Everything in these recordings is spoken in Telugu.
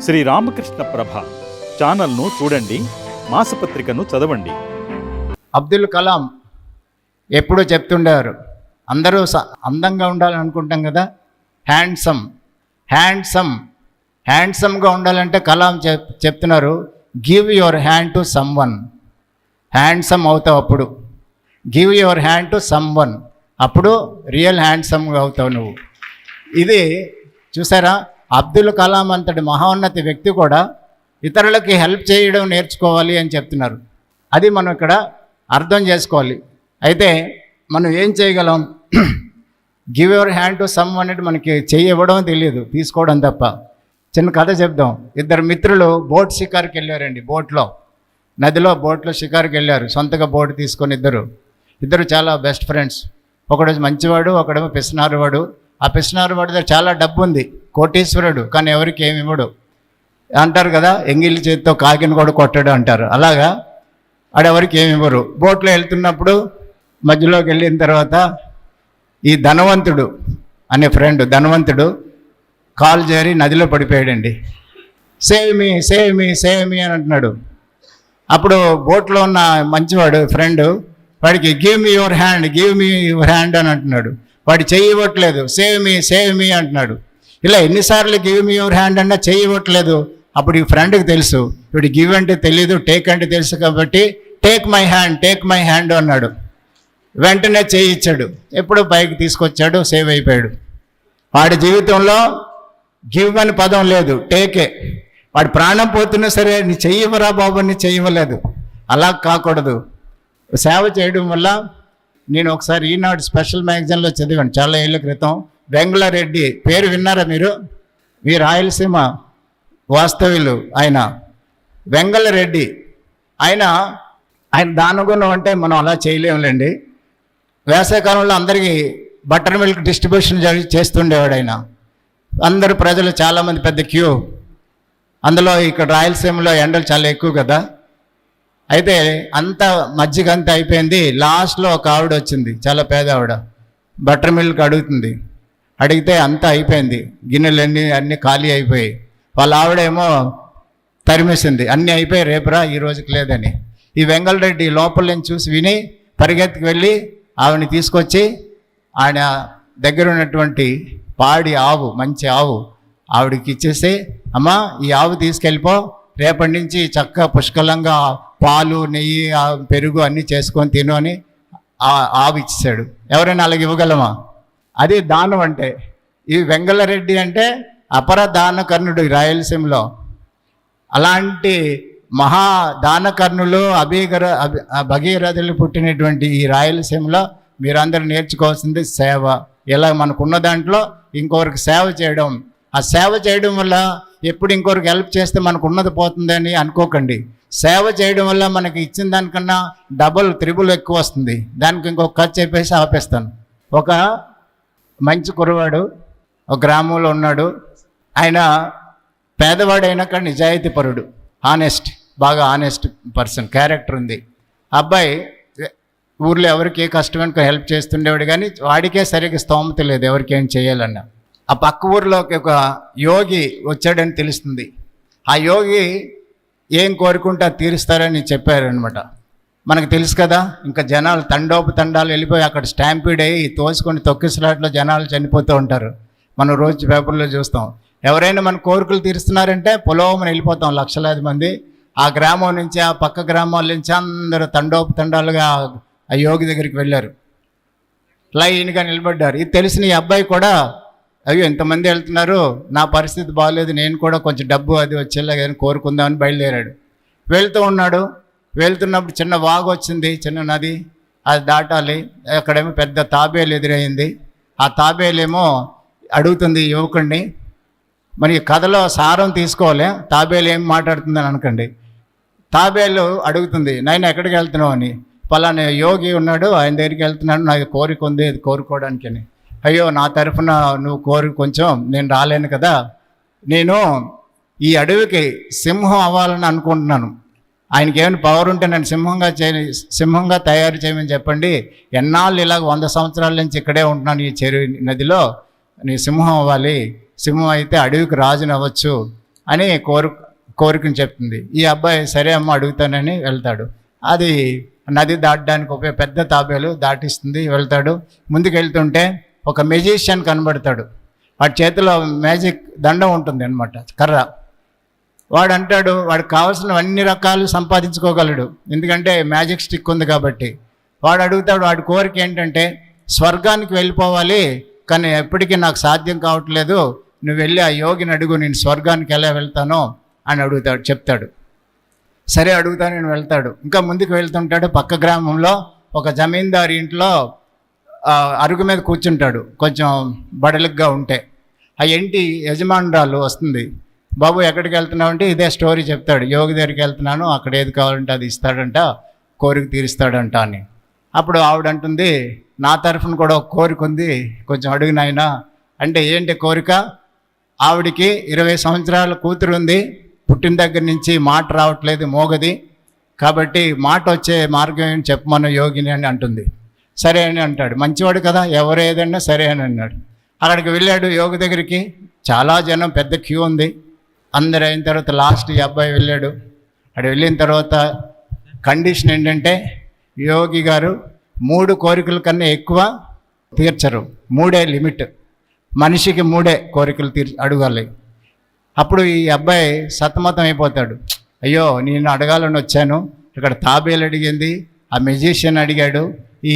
శ్రీ రామకృష్ణ ప్రభ ఛానల్ను చూడండి మాసపత్రికను చదవండి. అబ్దుల్ కలాం ఎప్పుడూ చెప్తుండేవారు అందరూ స- అందంగా ఉండాలని అనుకుంటాం కదా హ్యాండ్సమ్ హ్యాండ్సమ్ హ్యాండ్సమ్గా ఉండాలంటే కలాం చెప్ చెప్తున్నారు give your hand to someone handsome అవుతావు అప్పుడు. Give your hand to someone అప్పుడు రియల్ హ్యాండ్సమ్గా అవుతావు నువ్వు. ఇది చూసారా? అబ్దుల్ కలాం అంతటి మహోన్నత వ్యక్తి కూడా ఇతరులకి హెల్ప్ చేయడం నేర్చుకోవాలి అని చెప్తున్నారు. అది మనం ఇక్కడ అర్థం చేసుకోవాలి. అయితే మనం ఏం చేయగలం? Give your hand to some అనేది మనకి చెయ్యి ఇవ్వడం తెలియదు తీసుకోవడం తప్ప. చిన్న కథ చెప్దాం. ఇద్దరు మిత్రులు బోట్ షికార్కి వెళ్ళారండి బోట్లో. నదిలో బోట్లో షికార్కి వెళ్ళారు సొంతగా బోట్ తీసుకొని ఇద్దరు. ఇద్దరు చాలా బెస్ట్ ఫ్రెండ్స్ ఒకడు మంచివాడు ఒకడేమో పిసినారువాడు. ఆ పిసినారువాడి దగ్గర చాలా డబ్బు ఉంది కోటీశ్వరుడు కానీ ఎవరికి ఏమి ఇవ్వడు. అంటారు కదా ఎంగిలి చేతితో కాకిని కూడా కొట్టాడు అంటారు. అలాగా? ఆడెవరికి ఏమి ఇవ్వరు. బోట్లో వెళ్తున్నప్పుడు మధ్యలోకి వెళ్ళిన తర్వాత ఈ ధనవంతుడు అనే ఫ్రెండ్ ధనవంతుడు కాలు చేరి నదిలో పడిపోయాడండి. సేమి సేమి సేవ్ మీ సేవ్ మీ అని అంటున్నాడు. అప్పుడు బోట్లో ఉన్న మంచివాడు ఫ్రెండ్ వాడికి give me your hand give me your hand అని అంటున్నాడు. వాడు చేయవట్లేదు సేవ్ మీ సేవ్ మీ అంటున్నాడు. ఇలా ఎన్నిసార్లు గివ్ మీ యువర్ హ్యాండ్ అన్నా చేయవట్లేదు అప్పుడు ఈ ఫ్రెండ్కి తెలుసు. ఇప్పుడు గివ్ అంటే తెలియదు టేక్ అంటే తెలుసు కాబట్టి take my hand take my hand అన్నాడు. వెంటనే చేయించాడు ఎప్పుడు పైకి తీసుకొచ్చాడు సేవ్ అయిపోయాడు. వాడి జీవితంలో గివ్ అని పదం లేదు టేకే వాడి ప్రాణం పోతున్నా సరే నీ చెయ్యవరా బాబు నీ చెయ్యవలేదు. అలా కాకూడదు. సేవ చేయడం వల్ల నేను ఒకసారి ఈనాడు స్పెషల్ మ్యాగజైన్లో చదివాను చాలా ఏళ్ళ క్రితం. వెంగళరెడ్డి పేరు విన్నారా మీరు? మీ రాయలసీమ వాస్తవ్యులు ఆయన. వెంగళరెడ్డి ఆయన ఆయన దానుగుణం అంటే మనం అలా చేయలేములేండి. వేసవికాలంలో అందరికీ బటర్ మిల్క్ డిస్ట్రిబ్యూషన్ చేస్తుండేవాడు ఆయన. అందరు ప్రజలు చాలామంది పెద్ద క్యూ. అందులో ఇక్కడ రాయలసీమలో ఎండలు చాలా ఎక్కువ కదా. అయితే అంత మజ్జిగ అంతా అయిపోయింది లాస్ట్లో ఒక ఆవిడ వచ్చింది. చాలా పేద ఆవిడ. బటర్ మిల్క్ అడుగుతుంది. అడిగితే అంతా అయిపోయింది. గిన్నెలన్నీ అన్నీ ఖాళీ అయిపోయాయి. వాళ్ళ ఆవిడేమో తరిమేసింది. అన్నీ అయిపోయి రేపురా ఈ రోజుకి లేదని. ఈ వెంగళరెడ్డి లోపల నుంచి చూసి విని పరిగెత్తికి వెళ్ళి ఆవిడని తీసుకొచ్చి ఆయన దగ్గర ఉన్నటువంటి పాడి ఆవు మంచి ఆవు ఆవిడకి ఇచ్చేసి అమ్మా ఈ ఆవు తీసుకెళ్ళిపో. రేపటి నుంచి చక్కగా పుష్కలంగా పాలు నెయ్యి పెరుగు అన్నీ చేసుకొని తిను అని ఆ ఆవు ఎవరైనా అలాగ ఇవ్వగలమా? అది దానం అంటే ఈ వెంగళరెడ్డి అంటే అపర దానకర్ణుడు ఈ రాయలసీమలో. అలాంటి మహా దానకర్ణులు అభిగర అభి భగీరథులు పుట్టినటువంటి ఈ రాయలసీమలో మీరందరూ నేర్చుకోవాల్సింది సేవ. ఇలా మనకున్న దాంట్లో ఇంకొకరికి సేవ చేయడం. ఆ సేవ చేయడం వల్ల ఎప్పుడు ఇంకొకరికి హెల్ప్ చేస్తే మనకు ఉన్నది పోతుందని అనుకోకండి. సేవ చేయడం వల్ల మనకి ఇచ్చిన దానికన్నా డబుల్ త్రిబుల్ ఎక్కువ వస్తుంది. దానికి ఇంకొక ఖర్చు చెప్పేసి ఆపేస్తాను. ఒక మంచి కురవాడు ఒక గ్రామంలో ఉన్నాడు. ఆయన పేదవాడైనా కానీ నిజాయితీ పరుడు ఆనెస్ట్ బాగా ఆనెస్ట్ పర్సన్ క్యారెక్టర్ ఉంది. అబ్బాయి ఊర్లో ఎవరికి ఏ కష్టమైన హెల్ప్ చేస్తుండేవాడు కానీ వాడికే సరిగ్గా స్తోమత లేదు ఎవరికి ఏం చేయాలన్నా. ఆ పక్క ఊరిలోకి ఒక యోగి వచ్చాడని తెలుస్తుంది. ఆ యోగి ఏం కోరుకుంటే అది తీరుస్తారని చెప్పారనమాట మనకు తెలుసు కదా ఇంకా జనాలు తండోపు తండాలు వెళ్ళిపోయి అక్కడ స్టాంపీడ్ అయ్యి తోసుకొని తొక్కిసలాట్లో జనాలు చనిపోతూ ఉంటారు. మనం రోజు పేపర్లో చూస్తాం. ఎవరైనా మన కోరికలు తీరుస్తున్నారంటే పొలోమని వెళ్ళిపోతాం లక్షలాది మంది. ఆ గ్రామం నుంచి ఆ పక్క గ్రామాల నుంచి అందరూ తండోపు తండాలుగా ఆ యోగి దగ్గరికి వెళ్ళారు. లైన్గా నిలబడ్డారు. ఇది తెలిసిన ఈ అబ్బాయి కూడా అవి ఎంతమంది వెళ్తున్నారు నా పరిస్థితి బాగాలేదు నేను కూడా కొంచెం డబ్బు అది వచ్చేలాగా ఏదైనా కోరుకుందామని బయలుదేరాడు. వెళ్తూ ఉన్నాడు. వెళ్తున్నప్పుడు చిన్న వాగు వచ్చింది చిన్న నది అది దాటాలి. అక్కడేమో పెద్ద తాబేలు ఎదురైంది. ఆ తాబేలేమో అడుగుతుంది యువకుడిని మరి కథలో సారం తీసుకోవాలి తాబేలు ఏం మాట్లాడుతుందని అనకండి. తాబేలు అడుగుతుంది నాయన ఎక్కడికి వెళ్తున్నావు? అని. పలానా యోగి ఉన్నాడు ఆయన దగ్గరికి వెళ్తున్నాడు నాకు కోరిక ఉంది అది కోరుకోవడానికి అని అయ్యో నా తరఫున నువ్వు కోరి కొంచెం నేను రాలేను కదా. నేను ఈ అడవికి సింహం అవ్వాలని అనుకుంటున్నాను. ఆయనకి ఏమైనా పవర్ ఉంటే నన్ను సింహంగా చే సింహంగా తయారు చేయమని చెప్పండి. ఎన్నాళ్ళు ఇలాగ వంద సంవత్సరాల నుంచి ఇక్కడే ఉంటున్నాను ఈ చెరువు నదిలో. నీ సింహం అవ్వాలి. సింహం అయితే అడవికి రాజుని అవ్వచ్చు అని కోరు కోరికను చెప్తుంది. ఈ అబ్బాయి సరే అమ్మ అడుగుతానని వెళ్తాడు. అది నది దాటడానికి ఒక పెద్ద తాబేలు దాటిస్తుంది వెళ్తాడు. ముందుకు వెళ్తుంటే ఒక మెజిషియన్ కనబడతాడు. వాడి చేతిలో మ్యాజిక్ దండం ఉంటుంది అనమాట కర్ర. వాడు అంటాడు వాడికి కావాల్సిన అన్ని రకాలు సంపాదించుకోగలడు. ఎందుకంటే మ్యాజిక్ స్టిక్ ఉంది కాబట్టి. వాడు అడుగుతాడు వాడి కోరిక ఏంటంటే స్వర్గానికి వెళ్ళిపోవాలి కానీ ఎప్పటికీ నాకు సాధ్యం కావట్లేదు. నువ్వు వెళ్ళి ఆ యోగిని అడుగు నేను స్వర్గానికి ఎలా వెళ్తానో అని అడుగుతాడు చెప్తాడు. సరే అడుగుతా నేను వెళ్తాడు. ఇంకా ముందుకు వెళ్తుంటాడు పక్క గ్రామంలో ఒక జమీందారు ఇంట్లో అరుగు మీద కూర్చుంటాడు. కొంచెం బడలిగ్గా ఉంటే. ఆ ఇంటి యజమానురాలు వస్తుంది. బాబు ఎక్కడికి వెళ్తున్నావు అంటే ఇదే స్టోరీ చెప్తాడు. యోగి దగ్గరికి వెళ్తున్నాను. అక్కడ ఏది కావాలంటే అది ఇస్తాడంట. కోరిక తీరుస్తాడంట అని. అప్పుడు ఆవిడ అంటుంది నా తరఫున కూడా ఒక కోరిక ఉంది. కొంచెం అడుగు అంటే ఏంటి కోరిక? ఆవిడికి ఇరవై సంవత్సరాల కూతురు ఉంది. పుట్టిన దగ్గర నుంచి మాట రావట్లేదు మోగది. కాబట్టి మాట వచ్చే మార్గం ఏంటి చెప్పమన్న యోగిని అని అంటుంది. సరే అని అంటాడు. మంచివాడు కదా ఎవరు ఏదన్నా సరే అని అన్నాడు. అక్కడికి వెళ్ళాడు యోగి దగ్గరికి. చాలా జనం పెద్ద క్యూ ఉంది. అందరు అయిన తర్వాత లాస్ట్ ఈ అబ్బాయి వెళ్ళాడు. అక్కడ వెళ్ళిన తర్వాత కండిషన్ ఏంటంటే యోగి గారు మూడు కోరికల కన్నా ఎక్కువ తీర్చరు. మూడే లిమిట్. మనిషికి మూడే కోరికలు తీర్ అడగాలి. అప్పుడు ఈ అబ్బాయి సతమతం అయిపోతాడు. అయ్యో నేను అడగాలని వచ్చాను. ఇక్కడ తాబేలు అడిగింది. ఆ మెజిషియన్ అడిగాడు. ఈ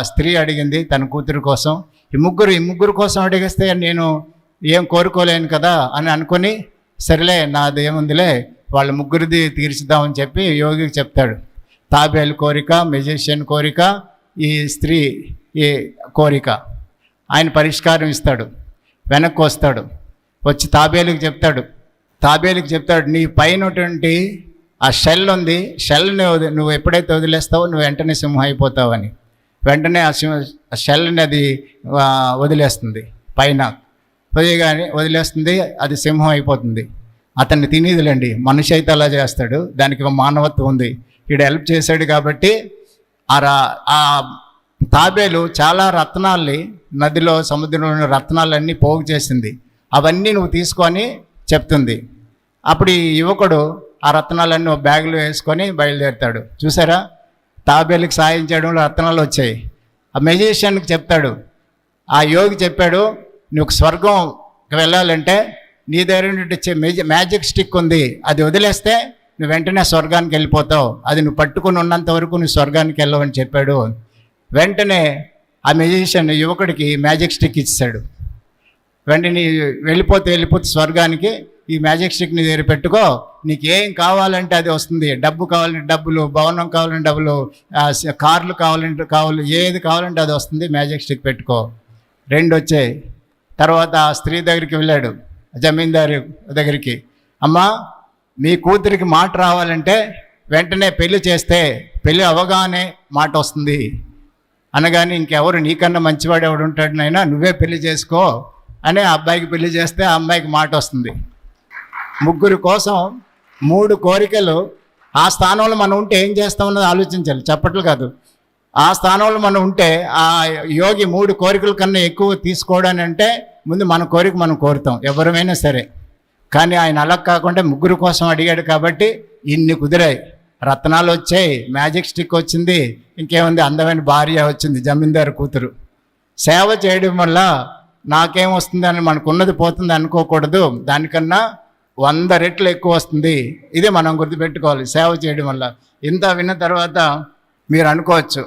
స్త్రీ అడిగింది తన కూతురు కోసం ఈ ముగ్గురు ఈ ముగ్గురు కోసం అడిగిస్తే నేను ఏం కోరుకోలేను కదా అని అనుకొని సరేలే నాది ఏముందిలే వాళ్ళ ముగ్గురిది తీర్చుదామని చెప్పి యోగికి చెప్తాడు. తాబేలు కోరిక మెజిషియన్ కోరిక ఈ స్త్రీ ఈ కోరిక. ఆయన పరిష్కారం ఇస్తాడు వెనక్కి వస్తాడు. వచ్చి తాబేలుకి చెప్తాడు. తాబేలుకి చెప్తాడు నీ పైనటువంటి ఆ షెల్ ఉంది. షెల్ని వది నువ్వు ఎప్పుడైతే వదిలేస్తావో నువ్వు వెంటనే సింహం అయిపోతావని. వెంటనే ఆ సింహ ఆ షెల్ని అది వదిలేస్తుంది. పైన. వదిలేగానే వదిలేస్తుంది అది సింహం అయిపోతుంది. అతన్ని తినేదిలేండి. మనిషి అయితే అలా చేస్తాడు. దానికి ఒక మానవత్వం ఉంది. వీడు హెల్ప్ చేశాడు కాబట్టి ఆ రా ఆ తాబేలు చాలా రత్నాల్ని నదిలో సముద్రంలో రత్నాలన్నీ పోగు చేసింది. అవన్నీ నువ్వు తీసుకొని చెప్తుంది. అప్పుడు ఈ యువకుడు ఆ రత్నాలన్నీ ఒక వేసుకొని బయలుదేరుతాడు. చూసారా? తాబేలుకి సాయం చేయడంలో రత్నాలు వచ్చాయి. ఆ మెజిషియన్కి చెప్తాడు ఆ యోగి చెప్పాడు నువ్వు స్వర్గంకి వెళ్ళాలంటే నీ దగ్గర ఉన్నటువంటి మ్యాజిక్ స్టిక్ ఉంది. అది వదిలేస్తే నువ్వు వెంటనే స్వర్గానికి వెళ్ళిపోతావు. అది నువ్వు పట్టుకుని ఉన్నంత వరకు నువ్వు స్వర్గానికి వెళ్ళవని చెప్పాడు. వెంటనే ఆ మెజిషియన్ యువకుడికి మ్యాజిక్ స్టిక్ ఇచ్చాడు వెంటనే వెళ్ళిపోతే వెళ్ళిపోతే స్వర్గానికి ఈ మ్యాజిక్ స్టిక్ నీ దగ్గర పెట్టుకో. నీకు ఏం కావాలంటే అది వస్తుంది. డబ్బు కావాలంటే డబ్బులు భవనం కావాలంటే డబ్బులు కార్లు కావాలంటే కావాలి ఏది కావాలంటే అది వస్తుంది. మ్యాజిక్ స్టిక్ పెట్టుకో. రెండు వచ్చాయి. తర్వాత ఆ స్త్రీ దగ్గరికి వెళ్ళాడు. జమీందారు దగ్గరికి. అమ్మా మీ కూతురికి మాట రావాలంటే వెంటనే పెళ్ళి చేస్తే పెళ్ళి అవగానే మాట వస్తుంది. అనగానే ఇంకెవరు నీకన్నా మంచివాడు ఎవడు ఉంటాడు నైనా నువ్వే పెళ్ళి చేసుకో. అని ఆ అబ్బాయికి పెళ్ళి చేస్తే ఆ అమ్మాయికి మాట వస్తుంది. ముగ్గురు కోసం మూడు కోరికలు ఆ స్థానంలో మనం ఉంటే ఏం చేస్తామన్నది ఆలోచించాలి. చెప్పట్లు కాదు. ఆ స్థానంలో మనం ఉంటే ఆ యోగి మూడు కోరికల కన్నా ఎక్కువ తీసుకోవడానికి అంటే ముందు మన కోరిక మనం కోరుతాం. ఎవరమైనా సరే. కానీ ఆయన అలా కాకుండా ముగ్గురు కోసం అడిగాడు కాబట్టి ఇన్ని కుదిరాయి. రత్నాలు వచ్చాయి. మ్యాజిక్ స్టిక్ వచ్చింది. ఇంకేముంది? అందమైన భార్య వచ్చింది. జమీందారు కూతురు. సేవ చేయడం వల్ల నాకేం వస్తుందని మనకున్నది పోతుంది అనుకోకూడదు. దానికన్నా వంద రెట్లు ఎక్కువ వస్తుంది. ఇదే మనం గుర్తుపెట్టుకోవాలి. సేవ చేయడం వల్ల. ఇంత విన్న తర్వాత మీరు అనుకోవచ్చు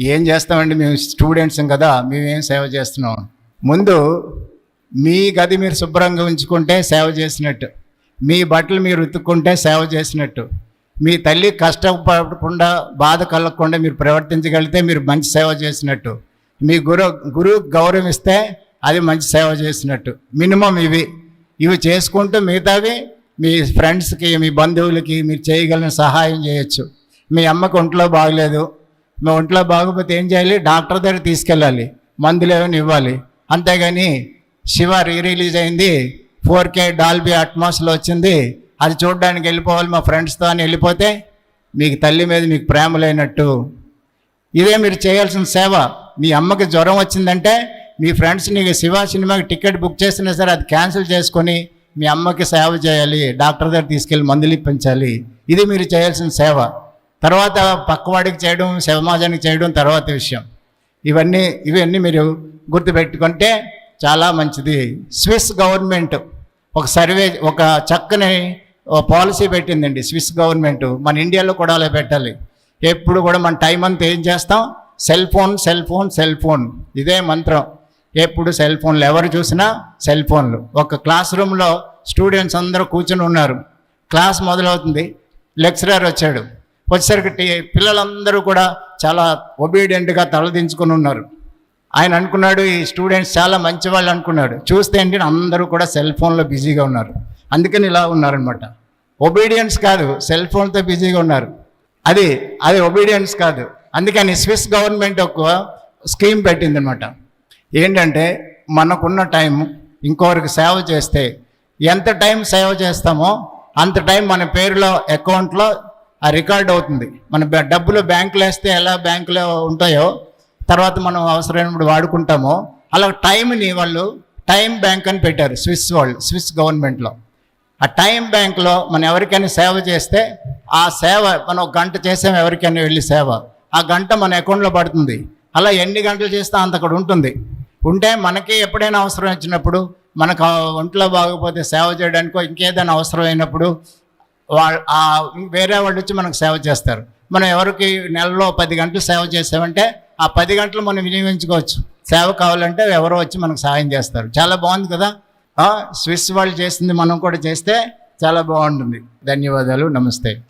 ఏం చేస్తామండి? మేము స్టూడెంట్స్ కదా మేమేం సేవ చేస్తున్నాం? ముందు మీ గది మీరు శుభ్రంగా ఉంచుకుంటే సేవ చేసినట్టు. మీ బట్టలు మీరు ఉతుక్కుంటే సేవ చేసినట్టు. మీ తల్లి కష్టపడకుండా బాధ కలగకుండా మీరు ప్రవర్తించగలిగితే మీరు మంచి సేవ చేసినట్టు. మీ గురు గురువు గౌరవిస్తే అది మంచి సేవ చేసినట్టు. మినిమం ఇవి. ఇవి చేసుకుంటూ మిగతావి మీ ఫ్రెండ్స్కి మీ బంధువులకి మీరు చేయగలిగిన సహాయం చేయొచ్చు. మీ అమ్మకు ఒంట్లో బాగలేదు. మీ ఒంట్లో బాగోకపోతే ఏం చేయాలి? డాక్టర్ దగ్గర తీసుకెళ్ళాలి. మందులు ఏమైనా ఇవ్వాలి. అంతేగాని శివ రీ రిలీజ్ అయింది. ఫోర్ కే డాల్బీ అట్మాస్లో వచ్చింది. అది చూడడానికి వెళ్ళిపోవాలి మా ఫ్రెండ్స్తో అని వెళ్ళిపోతే మీకు తల్లి మీద మీకు ప్రేమ లేనట్టు. ఇదే మీరు చేయాల్సిన సేవ. మీ అమ్మకి జ్వరం వచ్చిందంటే మీ ఫ్రెండ్స్ నీకు శివ సినిమాకి టికెట్ బుక్ చేసినా సరే అది క్యాన్సిల్ చేసుకొని మీ అమ్మకి సేవ చేయాలి డాక్టర్ దగ్గర తీసుకెళ్ళి మందులు ఇప్పించాలి. ఇది మీరు చేయాల్సిన సేవ. తర్వాత పక్కవాడికి చేయడం సమాజానికి చేయడం తర్వాత విషయం. ఇవన్నీ ఇవన్నీ మీరు గుర్తుపెట్టుకుంటే చాలా మంచిది. స్విస్ గవర్నమెంట్ ఒక సర్వే ఒక చక్కని పాలసీ పెట్టిందండి స్విస్ గవర్నమెంట్. మన ఇండియాలో కూడా అలా పెట్టాలి. ఎప్పుడు కూడా మన టైం అంతా ఏం చేస్తాం? Cell phone cell phone cell phone. ఇదే మంత్రం. ఎప్పుడు సెల్ ఫోన్లు ఎవరు చూసినా సెల్ ఫోన్లు. ఒక క్లాస్ రూమ్లో స్టూడెంట్స్ అందరూ కూర్చొని ఉన్నారు. క్లాస్ మొదలవుతుంది. లెక్చరర్ వచ్చాడు. వచ్చేసరికి టీ- పిల్లలందరూ కూడా చాలా ఒబీడియంట్గా తలదించుకొని ఉన్నారు. ఆయన అనుకున్నాడు ఈ స్టూడెంట్స్ చాలా మంచి వాళ్ళు అనుకున్నాడు. చూస్తే ఏంటి అందరూ కూడా సెల్ ఫోన్లో బిజీగా ఉన్నారు. అందుకని ఇలా ఉన్నారనమాట ఒబీడియన్స్ కాదు సెల్ ఫోన్తో బిజీగా ఉన్నారు. అది అది ఒబీడియన్స్ కాదు. అందుకని స్విస్ గవర్నమెంట్ ఒక స్కీమ్ పెట్టిందనమాట ఏంటంటే మనకున్న టైం ఇంకోరికి సేవ చేస్తే ఎంత టైం సేవ చేస్తామో అంత టైం మన పేరులో అకౌంట్లో ఆ రికార్డ్ అవుతుంది. మన డబ్బులు బ్యాంకులో వేస్తే ఎలా బ్యాంకులో ఉంటాయో తర్వాత మనం అవసరమైనప్పుడు వాడుకుంటామో అలా టైంని వాళ్ళు టైం బ్యాంక్ అని పెట్టారు స్విస్ వాళ్ళు స్విస్ గవర్నమెంట్లో. ఆ టైం బ్యాంక్లో మనం ఎవరికైనా సేవ చేస్తే ఆ సేవ మనం ఒక గంట చేసాం ఎవరికైనా వెళ్ళి సేవ. ఆ గంట మన అకౌంట్లో పడుతుంది. అలా ఎన్ని గంటలు చేస్తే అంత అక్కడ ఉంటుంది. ఉంటే మనకి ఎప్పుడైనా అవసరం వచ్చినప్పుడు మనకు ఒంట్లో బాగోకపోతే సేవ చేయడానికో ఇంకేదైనా అవసరమైనప్పుడు అయినప్పుడు వాళ్ళ వేరే వాళ్ళు వచ్చి మనకు సేవ చేస్తారు. మనం ఎవరికి నెలలో పది గంటలు సేవ చేసామంటే ఆ పది గంటలు మనం వినియోగించుకోవచ్చు. సేవ కావాలంటే ఎవరో వచ్చి మనకు సహాయం చేస్తారు. చాలా బాగుంది కదా? స్విస్ వాళ్ళు చేసింది మనం కూడా చేస్తే చాలా బాగుంటుంది. ధన్యవాదాలు. నమస్తే.